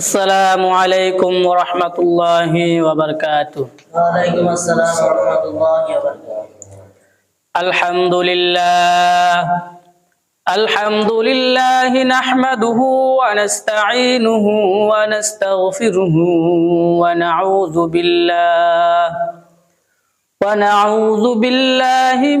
আসসালামু আলাইকুম ওয়া রাহমাতুল্লাহি ওয়া বারাকাতুহু ওয়া আলাইকুম আসসালাম ওয়া রাহমাতুল্লাহি ওয়া বারাকাতুহু আলহামদুলিল্লাহ। আলহামদুলিল্লাহ নাহমাদুহু ওয়া নাস্তাঈনুহু ওয়া নাস্তাগফিরুহু ওয়া নাউযু বিল্লাহ। ওয়া নাউযু বিল্লাহি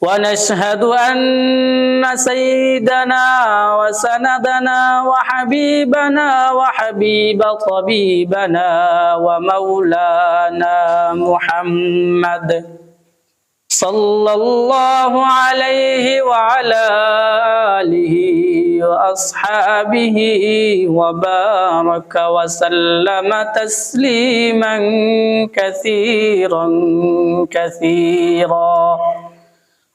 ونشهد أن سيدنا وسندنا وحبيبنا وحبيب طبيبنا ومولانا محمد صلى الله عليه وعلى آله وأصحابه وبارك وسلم تسليما كثيرا كثيرا.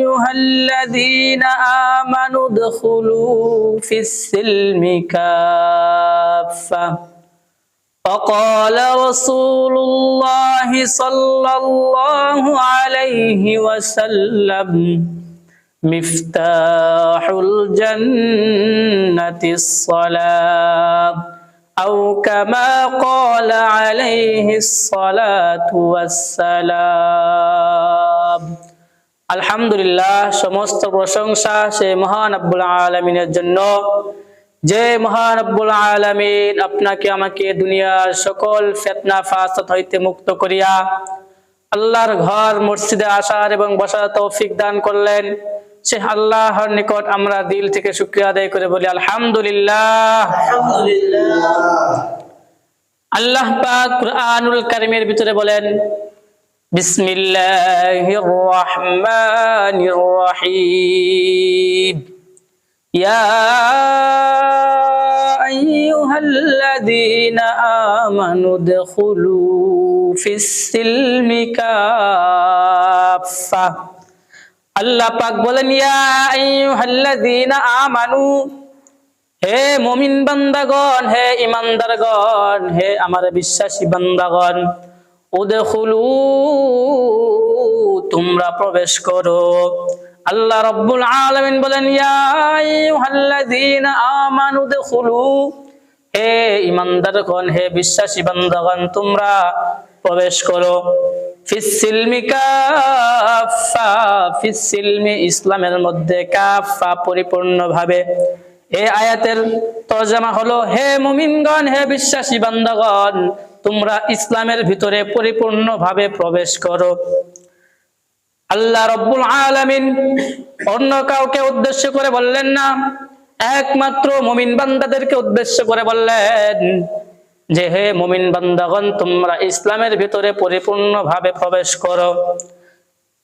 أيها الذين آمنوا ادخلوا في السلم كافة. فقال رسول الله صلى الله عليه وسلم مفتاح الجنة الصلاة. أو كما قال عليه الصلاة والسلام আলহামদুলিল্লাহ সমস্ত প্রশংসা সে মহান আব্বুল আলমিনের জন্য। যে মহান আব্বুল আলমিন আপনাকে আমাকে দুনিয়ার সকল ফেতনা ফাসাদ হইতে মুক্ত করিয়া আল্লাহর ঘর মসজিদে আসার এবং বসার তৌফিক দান করলেন। সে আল্লাহর নিকট আমরা দিল থেকে শুক্রিয়া আদায় করে বলি আলহামদুলিল্লাহ। আল্লাহ পাক কুরআনুল কারিমের ভিতরে বলেন বিসমিল্লাহির রহমানির রহিম। ইয়া আইয়ুহাল্লাযীনা আমানু দুখুলু ফিস সিলমি কাফা আল্লাহ পাক বলেন, ইয়া আইয়ুহাল্লাযীনা আমানু, হে মমিন বান্দাগণ, হে ইমানদারগণ হে আমার বিশ্বাসী বান্দাগণ উদখুলু, তোমরা প্রবেশ করো। আল্লাহ রাব্বুল আলামিন বলেন আমানু উদখুলু, হে ইমানদারগণ হে বিশ্বাসী বান্দাগণ, তোমরা প্রবেশ করো। ইসলামের মধ্যে কাফা পরিপূর্ণভাবে। এই আয়াতের তর্জমা হলো, হে মুমিনগণ, হে বিশ্বাসী বান্দাগণ তোমরা ইসলামের ভিতরে পরিপূর্ণভাবে প্রবেশ করো। আল্লাহ রব্বুল আলামিন অন্য কাউকে উদ্দেশ্য করে বললেন না, একমাত্র মুমিন বান্দাদেরকে উদ্দেশ্য করে বললেন যে, হে মুমিন বান্দাগণ, তোমরা ইসলামের ভিতরে পরিপূর্ণভাবে প্রবেশ করো।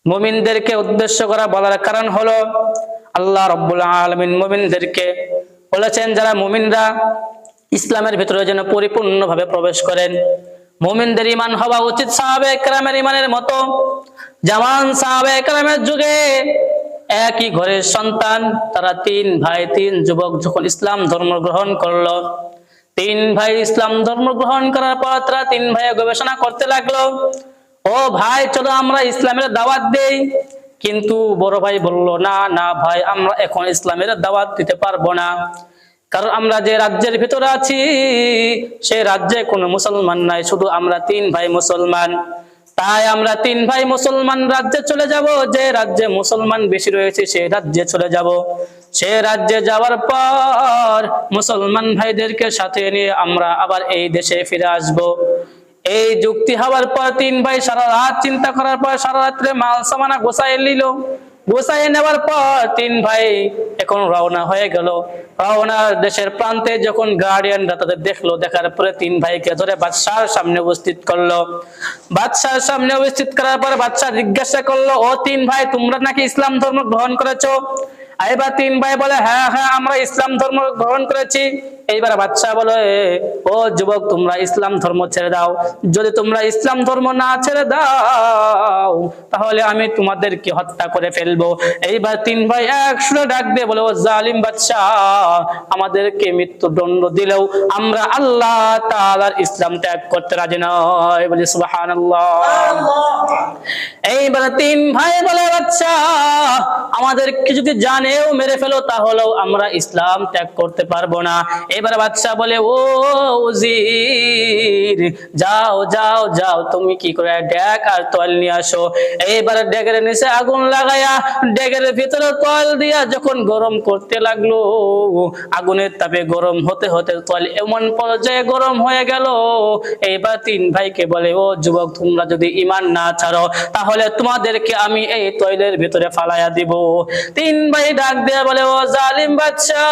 মুমিনদেরকে উদ্দেশ্য করা বলার কারণ হলো, আল্লাহ রব্বুল আলমিন মুমিনদেরকে বলেছেন, যারা মুমিনরা ইসলামের ভিতরে যেন পরিপূর্ণভাবে প্রবেশ করেন মুমিনদের ইমান হওয়া উচিত সাহাবে একরামের ইমানের মতো। জামান সাহাবে একরামের যুগে একই ঘরের সন্তান, তারা তিন ভাই, তিন যুবক যখন ইসলাম ধর্ম গ্রহণ করল, তিন ভাই ইসলাম ধর্ম গ্রহণ করার পর তারা তিন ভাই গবেষণা করতে লাগল, ও ভাই, চলো আমরা ইসলামের দাওয়াত দেই। কিন্তু বড় ভাই বলল, না না ভাই, আমরা এখন ইসলামের দাওয়াত দিতে পারব না। কারণ আমরা যে রাজ্যের ভিতরে আছি, সে রাজ্যে কোনো মুসলমান নাই, শুধু আমরা তিন ভাই মুসলমান। তাই আমরা তিন ভাই মুসলমান রাজ্যে চলে যাব, যে রাজ্যে মুসলমান বেশি রয়েছে, সে রাজ্যে চলে যাব। সে রাজ্যে যাওয়ার পর মুসলমান ভাইদেরকে সাথে নিয়ে আমরা আবার এই দেশে ফিরে আসব। এই যুক্তি হওয়ার পর তিন ভাই সারা রাত চিন্তা করার পর সারা রাত্রে মাল সামানা গোসাই নিল। গোসাই নেওয়ার পর তিন ভাই এখন রওনা হয়ে গেল। রওনার দেশের প্রান্তে যখন গার্ডিয়ানরা তাদের দেখল, দেখার পরে তিন ভাইকে ধরে বাদশার সামনে উপস্থিত করল। বাদশার সামনে উপস্থিত করার পর বাদশা জিজ্ঞাসা করল, ও তিন ভাই, তোমরা নাকি ইসলাম ধর্ম গ্রহণ করেছ? এবার তিন ভাই বলে হ্যাঁ হ্যাঁ আমরা ইসলাম ধর্ম গ্রহণ করেছি। এইবার বাচ্চা বলে, ও যুবক, তোমরা ইসলাম ধর্ম ছেড়ে দাও। যদি তোমরা ইসলাম ধর্ম না ছেড়ে দাও, তাহলে আমি তোমাদেরকে হত্যা করে ফেলব। এইবার তিন ভাই একসুরে ডাক দিয়ে বলে জালিম বাচ্চা, আমাদেরকে মৃত্যুদণ্ড দিলেও আমরা আল্লাহ তাআলার ইসলাম ত্যাগ করতে রাজি নয় বলি, সুবহানাল্লাহ। এইবার তিন ভাই বলে, বাচ্চা, আমাদেরকে যদি জানেও মেরে ফেলো, তাহলেও আমরা ইসলাম ত্যাগ করতে পারব না। এবার বাচ্চা বলে, ও উজির, যাও যাও যাও, তুমি কি করে ড্যাগ আর তল নিয়ে আসো? এইবার ড্যাগের নিচে আগুন লাগাইয়া ড্যাগের ভিতরে তল দিয়া যখন গরম করতে লাগল, আগুনের তাপে গরম হতে হতে তল এমন পর্যায়ে গরম হয়ে গেল। এইবার তিন ভাইকে বলে, ও যুবক, তোমরা যদি ইমান না ছাড়ো, তাহলে তোমাদেরকে আমি এই তৈলের ভিতরে ফালাইয়া দিব। তিন ভাই ডাক দিয়ে বলে, ও জালিম বাচ্চা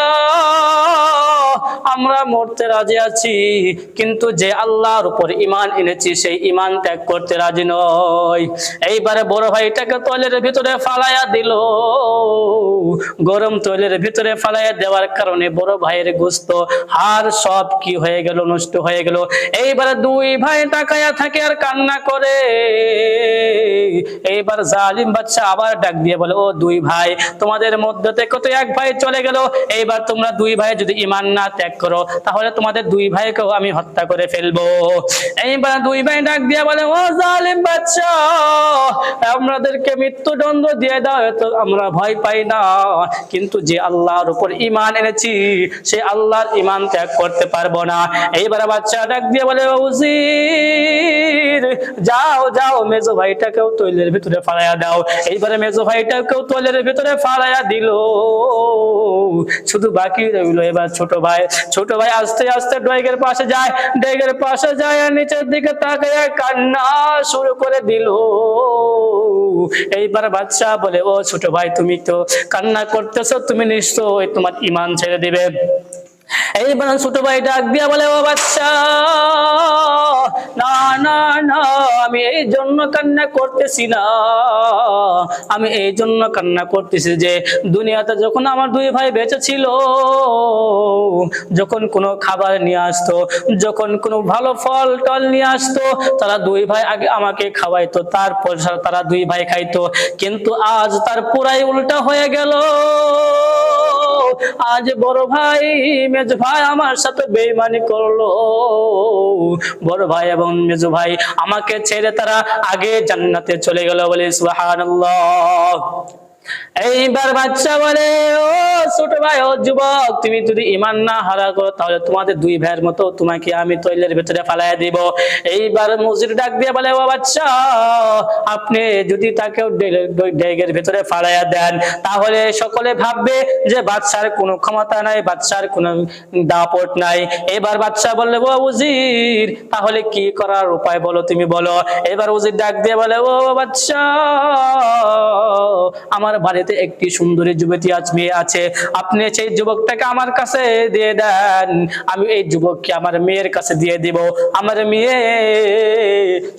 আমরা মরতে রাজি আছি, কিন্তু যে আল্লাহর উপর ইমান এনেছি, সেই ইমান ত্যাগ করতে রাজি নয় এইবারে বড় ভাইটাকে তলের ভিতরে ফালাইয়া দিল। গরম তৈলের ভিতরে ফালাইয়া দেওয়ার কারণে বড় ভাইয়ের গোস্ত হার সব কি হয়ে গেল, নষ্ট হয়ে গেল। এইবারে দুই ভাই তাকায়া থাকে আর কান্না করে। এইবার জালিম বাচ্চা আবার ডাক দিয়ে বলে, ও দুই ভাই, তোমাদের মধ্যে থেকে তো এক ভাই চলে গেল। এইবার তোমরা দুই ভাই যদি ইমান না ত্যাগ করো, তাহলে তোমাদের দুই ভাইকেও আমি হত্যা করে ফেলব। এইবার দুই ভাই ডাক দিয়ে বলে, ও জালিম বাচ্চা আমাদেরকে মৃত্যুদণ্ড দিয়ে দাও তো আমরা ভয় পাই না। কিন্তু যে আল্লাহর উপর ইমান এনেছি, সে আল্লাহর ইমান ত্যাগ করতে পারব না। এইবারে বাচ্চা ডাক দিয়ে বলে যাও যাও, মেজো ভাইটাকেও তৈলের ভিতরে ফালাইয়া দাও। এইবারে মেজো ভাইটাকেও তৈলের ভিতরে ফালাইয়া দিল। শুধু বাকি রইল এবার ছোট ভাই। ছোট ভাই আস্তে আস্তে ডেগের পাশে যায়। ডেগের পাশে যায় আর নিচের দিকে তাকিয়ে কান্না শুরু করে দিল। এইবার বাচ্চা বলে, ও ছোট ভাই, তুমি তো কান্না করতেছো তুমি নিশ্চয় তোমার ইমান ছেড়ে দিবে। এইবার ছোট ভাই ডাক দিয়া বলে, ও বাচ্চা, না না না, আমি এই জন্য কান্না করতেছি না। আমি এই জন্য কান্না করতেছি যে দুনিয়াতে যখন আমার দুই ভাই বেঁচে ছিল, যখন কোনো খাবার নিয়ে আসতো, যখন কোনো ভালো ফল, টল নিয়ে আসতো, তারা দুই ভাই আগে আমাকে খাওয়াইতো, তারপর তারা দুই ভাই খাইতো। কিন্তু আজ তার পুরাই উল্টা হয়ে গেল। আজ বড় ভাই, মেজ ভাই আমার সাথে বেইমানি করল। বড় ভাই এবং মেজ ভাই আমাকে ছেড়ে তারা আগে জান্নাতে চলে গেল বলে সুবহানাল্লাহ। এইবার বাচ্চা বলে, ও ছোট ভাই, ও যুবক, তুমি যদি ইমান না হারা করো, তাহলে তোমাদের দুই ভাইয়ের মতো তোমাকে আমি তৈলের ভিতরে ফালাই দিব। এইবার মসজিদ ডাক দিয়ে বলে, ও বাচ্চা, আপনি যদি তাকে ডেগের ভিতরে ফালাইয়া দেন, তাহলে সকলে ভাববে যে বাচ্চার কোনো ক্ষমতা নাই, বাচ্চার কোনো দাপট নাই। এবার বাচ্চা বললে, ও উজির, তাহলে কি করার উপায় বলো তুমি বলো। এবার উজির ডাক দিয়ে বলে, ও বাচ্চা, আমার বাড়িতে একটি সুন্দরী যুবতী আজ মেয়ে আছে। আপনি সেই যুবকটাকে আমার কাছে দিয়ে দেন। আমি এই যুবককে আমার মেয়ের কাছে দিয়ে দিব। আমার মেয়ে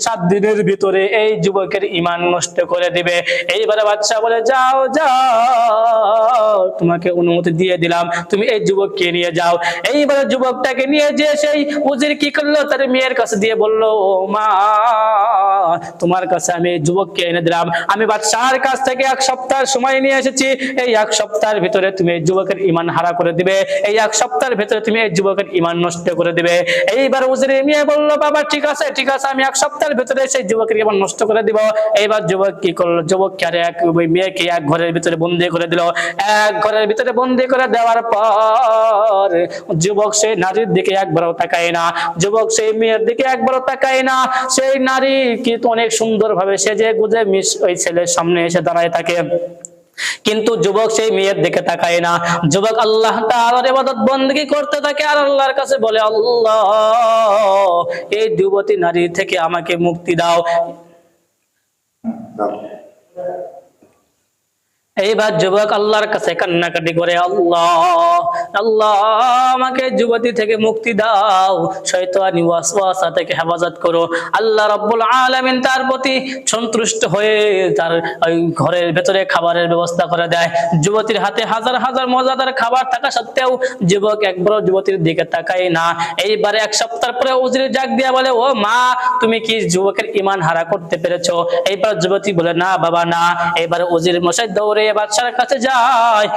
সাত দিনের ভিতরে এই যুবকের ইমান নষ্ট করে দিবে। এইবারে বাচ্চা বলে, যাও যাও, তোমাকে অনুমতি দিয়ে দিলাম। তুমি এই যুবককে নিয়ে যাও। এইবারে যুবকটাকে নিয়ে যে সেই উজির কি করল? তার মেয়ের কাছে দিয়ে বলল, ও মা, তোমার কাছে আমি যুবককে এনে দিলাম। আমি বাদশার কাছ থেকে এক সপ্তাহ সময় নিয়ে এসেছি। এই এক সপ্তাহের ভিতরে তুমি এই যুবকের ইমান হারা করে দিবে। এই এক সপ্তাহের ভিতরে তুমি এই যুবকের ইমান নষ্ট করে দিবে। এইবার উজির মেয়ে বলল, বাবা, ঠিক আছে ঠিক আছে, আমি এক সপ্তাহের ভিতরে সেই যুবকের ইমান নষ্ট করে দিব। এইবার যুবক কি করল? যুবককে আর এক মেয়েকে এক ঘরের ভিতরে বন্দি করে দিল? এক ঘরের ভিতরে বন্দি করে দেওয়ার পর যুবক সেই নারীর দিকে একবারও তাকায় না। যুবক সেই মেয়ের দিকে একবারও তাকায় না। সেই নারী কিন্তু অনেক সুন্দর ভাবে সেজে গুজে মিস ওই ছেলের সামনে এসে দাঁড়ায় থাকে। কিন্তু যুবক সেই মেয়ের দিকে তাকায় না। যুবক আল্লাহ তাআলার এবাদত বندگی করতে থাকে আর আল্লাহর কাছে বলে, আল্লাহ, এই যুবতী নারী থেকে আমাকে মুক্তি দাও। এইবার যুবক আল্লাহর কাছে কান্নাকাটি করে, আল্লাহ আল্লাহ, আমাকে যুবতী থেকে মুক্তি দাও, শয়তানি ওয়াসওয়াসা থেকে হেফাজত করো। আল্লাহ রাব্বুল আলামিন তার প্রতি সন্তুষ্ট হয়ে তার ওই ঘরের ভেতরে খাবারের ব্যবস্থা করে দেয়। যুবতীর হাতে হাজার হাজার মজাদার খাবার থাকা সত্ত্বেও যুবক একবারও যুবতীর দিকে তাকায় না। এইবারে এক সপ্তাহ পরে উজির জাগ দিয়া বলে, ও মা, তুমি কি যুবকের ইমান হারা করতে পেরেছ? এইবার যুবতী বলে, না বাবা, না। এবার উজির মশাই দৌড়ে বাচ্চার কাছে যায়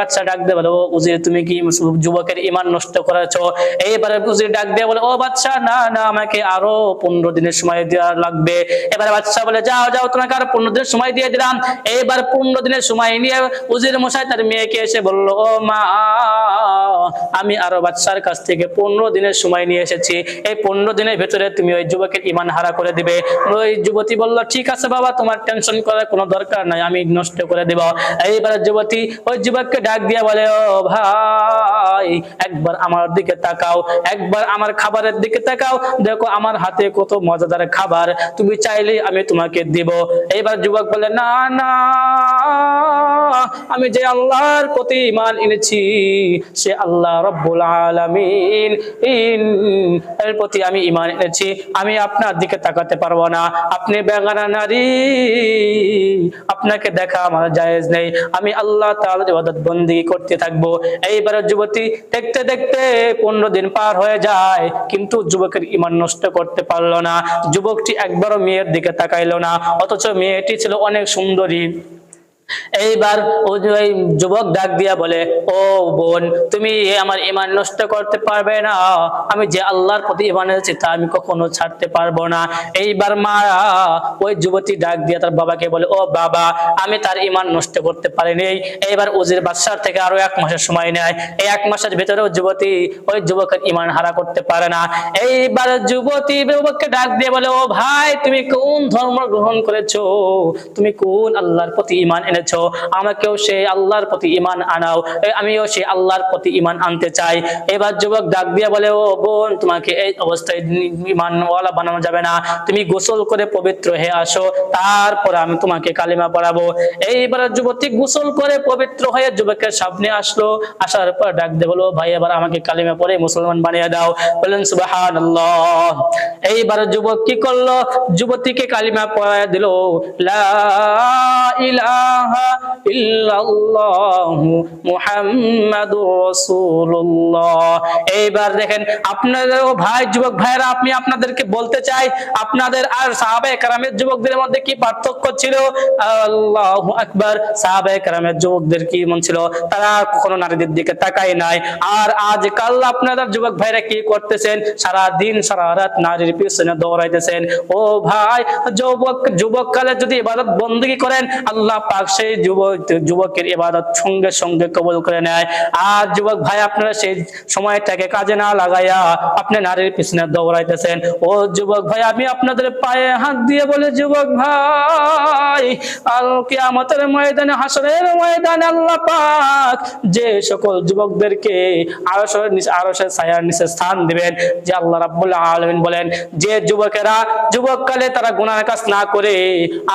বাচ্চা ডাক বলে, ও উজির, তুমি কি যুবকের ইমান নষ্ট এইবারে উজির ডাক বলে, ও বাচ্চা, না না, আমাকে আরও পনেরো দিনের সময় দেওয়া লাগবে। এবারে বাচ্চা বলে, যাও যাও, তোমাকে আরও পনেরো দিনের সময় দিয়ে দিলাম। এইবার পনেরো দিনের সময় নিয়ে উজির মশাই তার মেয়েকে এসে বলল, ও মা আমি আরও বাচ্চার কাছ থেকে পনেরো দিনের সময় নিয়ে এসেছি। এই পনেরো দিনের ভেতরে তুমি ওই যুবকের ইমান হারা করে দিবে। ওই যুবতী বলল, ঠিক আছে বাবা, তোমার টেনশন করার কোনো দরকার নাই, আমি নষ্ট করে দেব। এইবার যুবতী ওই যুবককে ডাক দিয়ে বলে, ও ভাই, একবার আমার দিকে তাকাও, একবার আমার খাবারের দিকে তাকাও। দেখো, আমার হাতে কত মজাদার খাবার, তুমি চাইলে আমি তোমাকে দিব। এইবার যুবক বলে, না না, আমি যে আল্লাহর প্রতি ইমান এনেছি, সে আল্লাহ রব্বুল আলামিন। এর প্রতি আমি ইমান এনেছি, আমি আপনার দিকে তাকাতে পারব না। আপনি বেগানা নারী, আপনাকে দেখা আমার জায়েজ নেই। আমি আল্লাহ তাআলার ইবাদত বন্দি করতে থাকব। এইবার যুবতী দেখতে দেখতে পনেরো দিন পার হয়ে যায়, কিন্তু যুবকের ইমান নষ্ট করতে পারল না। যুবকটি একবারও মেয়ের দিকে তাকাইলো না, অথচ মেয়েটি ছিল অনেক সুন্দরী। এইবার ওই যুবক ডাক দিয়া বলে, ও বোন, তুমি আমার ইমান নষ্ট করতে পারবে না। আমি যে আল্লাহর প্রতি ইমান এনেছি তা আমি কখনো ছাড়তে পারব না। এইবার মা ওই যুবতী ডাক দিয়া তার বাবাকে বলে, ও বাবা, আমি তার ইমান নষ্ট করতে পারিনি। এইবার উজির বাদশার থেকে আরও এক মাসের সময় নেয়। এই এক মাসের ভেতরেও যুবতী ওই যুবকের ইমান হারা করতে পারে না। এইবার যুবতী যুবককে ডাক দিয়ে বলে, ও ভাই, তুমি কোন ধর্ম গ্রহণ করেছ? তুমি কোন আল্লাহর প্রতি ইমান এনেছো, আমাকেও সেই আল্লাহর প্রতি ইমান আনাও। আমিও সেই আল্লাহর প্রতি ইমান আনতে চাই। এবার যুবক ডাক দিয়ে বলে, ও বোন, তোমাকে এই অবস্থায় ইমানওয়ালা বানানো যাবে না। তুমি গোসল করে পবিত্র হয়ে আসো, তারপর আমি তোমাকে কালিমা পড়াবো। এইবার যুবতী গোসল করে পবিত্র হয়ে যুবকের সামনে আসলো। আসার পর ডাক দিয়ে বলো ভাই, এবার আমাকে কালিমা পড়ে মুসলমান বানিয়ে দাও। বললেন সুবাহান এইবার যুবক কি করল? যুবতীকে কালিমা পড়ায় দিল, লা ইলাহা এইবার দেখেন ভাই, যুবক ভাইরা আপনি আপনাদেরকে বলতে চাই, আপনাদের আর যুবকদের মধ্যে কি পার্থক্য ছিল? যুবকদের কি মন ছিল? তারা কখনো নারীদের দিকে তাকায় নাই। আর আজকাল আপনাদের যুবক ভাইরা কি করতেছেন? সারা দিন সারা রাত নারীর পিছনে দৌড়াইতেছেন। ও ভাই, যুবক যুবক কালে যদি ইবাদত বন্দী করেন, আল্লাহ পাক সেই যুবক, যুবকের ইবাদত সঙ্গে সঙ্গে কবুল করে নেয়। আর যুবক ভাই, আপনারা সেই সময়টাকে কাজে না লাগাইয়া আপনি নারীর পিছনে দৌড়াইতেছেন। ও যুবক ভাই, আমি আপনাদের পায়ে হাত দিয়ে বলে, যুবক ভাই আল কিয়ামতের ময়দানে, হাসরের ময়দানে আল্লাহ পাক যে সকল যুবকদেরকে আরশের নিচে, আরশের ছায়ার নিচে স্থান দিবেন, যে আল্লাহ রাব্বুল আলামিন বলেন, যে যুবকেরা যুবককালে তারা গুনাহ কাজ না করে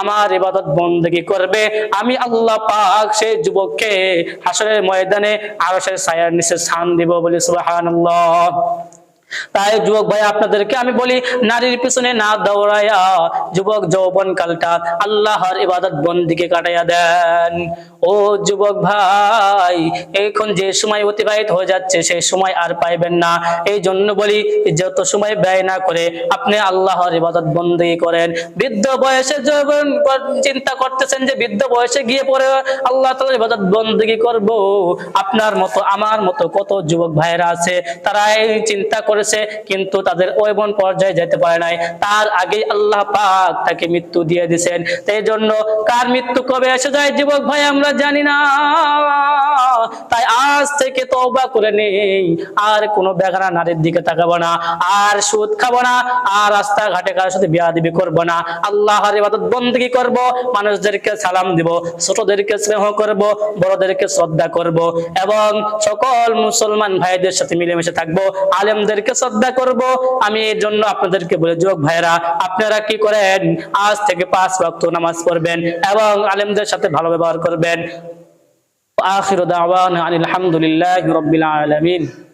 আমার ইবাদত বন্দেগী করবে, আমি আল্লাহ পাক সেই যুবককে হাসরের ময়দানে আরশের ছায়ার নিচে স্থান দিব বলে সুবহানাল্লাহ। তাই যুবক ভাই, আপনাদেরকে আমি বলি, নারীর পিছনে না দৌড়াইয়া যুবক যৌবন কালটা আল্লাহর ইবাদত বন্দিকে কাটাইয়া দেন। ও যুবক ভাই, এখন যে সময় অতিবাহিত হয়ে যাচ্ছে সেই সময় আর পাইবেন না। এই জন্য বলি, যত সময় ব্যয় না করে আপনি আল্লাহর ইবাদত বন্দি করেন। বৃদ্ধ বয়সে যখন চিন্তা করতেছেন যে বৃদ্ধ বয়সে গিয়ে পরে আল্লাহ তাআলার ইবাদত বন্দিগি করব? আপনার মতো, আমার মতো কত যুবক ভাইরা আছে তারা এই চিন্তা করেছে, কিন্তু তাদের ওইবন পর্যায়ে যেতে পারে নাই। তার আগে আল্লাহ পাক তাকে মৃত্যু দিয়ে দিয়েছেন এই জন্য কার মৃত্যু কবে এসে যায় যুবক ভাই, আমরা জানি না। তাই আজ থেকে তওবা করে নেই। আর কোনো বেগানা নারীর দিকে তাকাবো না, আর সুদ খাব না, আর রাস্তাঘাটে কারোর সাথে বিয়া দিবি করব না। আল্লাহর ইবাদত বন্দী করব, মানুষদেরকে সালাম দিব, ছোটদেরকে স্নেহ করব, বড়দেরকে শ্রদ্ধা করব, এবং সকল মুসলমান ভাইদের সাথে মিলেমিশে থাকব, আলেমদেরকে শ্রদ্ধা করব। আমি এর জন্য আপনাদেরকে বলে, যুবক ভাইরা আপনারা কি করেন? আজ থেকে পাঁচ ওয়াক্ত নামাজ পড়বেন এবং আলেমদের সাথে ভালো ব্যবহার করবেন। আখির দাওয়ান আলহামদুলিল্লাহ হামদুলিল্লাহি রাব্বিল আলামিন।